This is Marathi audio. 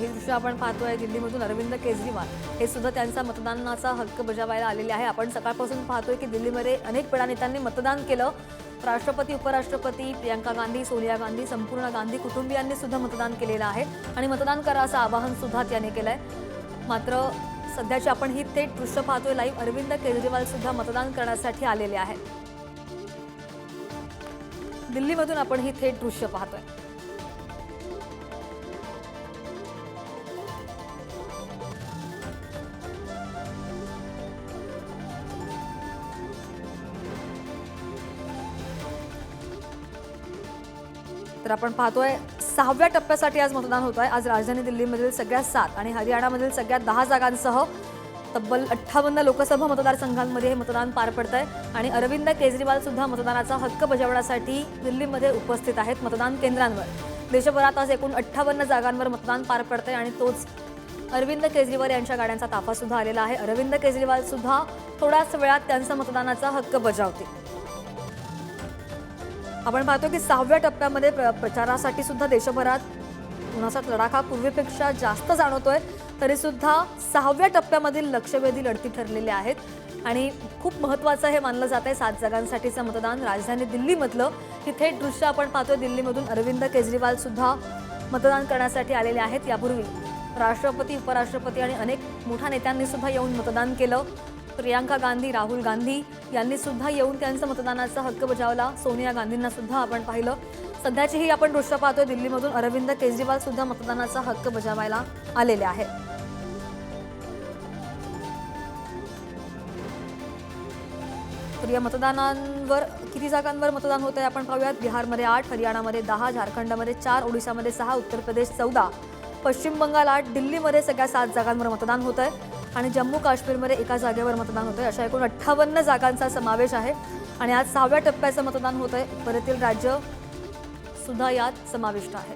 हे दृश्य आपण पाहतोय दिल्लीमधून अरविंद केजरीवाल. हे सुद्धा त्यांचा मतदानाचा हक्क बजावायला आलेले आहे. आपण सकाळपासून पाहतोय की दिल्लीमध्ये अनेक बडा नेत्यांनी मतदान केलं. राष्ट्रपती उपराष्ट्रपती प्रियंका गांधी सोनिया गांधी संपूर्ण गांधी कुटुंबियांनी सुद्धा मतदान केलेलं आहे. आणि मतदान करा असं आवाहन सुद्धा त्याने केलंय. मात्र सध्याची आपण ही थेट दृश्य पाहतोय लाईव्ह अरविंद केजरीवाल सुद्धा मतदान करण्यासाठी आलेले आहेत. दिल्लीमधून आपण ही थेट दृश्य पाहतोय. तर आपण पाहतोय सहाव्या टप्प्यासाठी आज मतदान होत आहे आज राजधानी दिल्लीमधील सगळ्या सात आणि हरियाणामधील सगळ्या दहा जागांसह तब्बल अठ्ठावन्न लोकसभा मतदारसंघांमध्ये हे मतदान पार पडत आहे आणि अरविंद केजरीवाल सुद्धा मतदानाचा हक्क बजावण्यासाठी दिल्लीमध्ये उपस्थित आहेत मतदान केंद्रांवर. देशभरात आज एकूण अठ्ठावन्न जागांवर मतदान पार पडतंय आणि तोच अरविंद केजरीवाल यांच्या गाड्यांचा ताफा सुद्धा आलेला आहे. अरविंद केजरीवाल सुद्धा थोड्याच वेळात त्यांचा मतदानाचा हक्क बजावतील. आपण पाहतो की सहाव्या टप्प्यामध्ये प्र प्रचारासाठी सुद्धा देशभरात उन्हाचा लडाखा पूर्वीपेक्षा जास्त जाणवतोय. तरी सुद्धा सहाव्या टप्प्यामधील लक्षवेधी लढती ठरलेल्या आहेत. आणि खूप महत्त्वाचं हे मानलं जात आहे. सात जागांसाठीचं मतदान राजधानी दिल्लीमधलं. की थेट दृश्य आपण पाहतोय दिल्लीमधून अरविंद केजरीवाल सुद्धा मतदान करण्यासाठी आलेले आहेत. यापूर्वी राष्ट्रपती उपराष्ट्रपती आणि अनेक मोठ्या नेत्यांनी सुद्धा येऊन मतदान केलं. प्रियांका गांधी राहुल गांधी यांनी सुद्धा येऊन त्यांचा मतदानाचा हक्क बजावला. सोनिया गांधींना सुद्धा आपण पाहिलं. सध्याची ही आपण दृश्य पाहतोय दिल्लीमधून. अरविंद केजरीवाल सुद्धा मतदानाचा हक्क बजावायला आलेले आहेत. तर या मतदानांवर किती जागांवर मतदान होत आहे आपण पाहूयात. बिहारमध्ये आठ हरियाणामध्ये दहा झारखंडमध्ये चार ओडिशामध्ये सहा उत्तर प्रदेश चौदा. पश्चिम बंगाल आठ दिल्लीमध्ये सगळ्या सात जागांवर मतदान होत आहे आणि जम्मू काश्मीरमध्ये एका जागेवर मतदान होतं आहे अशा एकूण अठ्ठावन्न जागांचा समावेश आहे. आणि आज सहाव्या टप्प्याचं मतदान होत आहे परतील राज्य सुद्धा यात समाविष्ट आहे.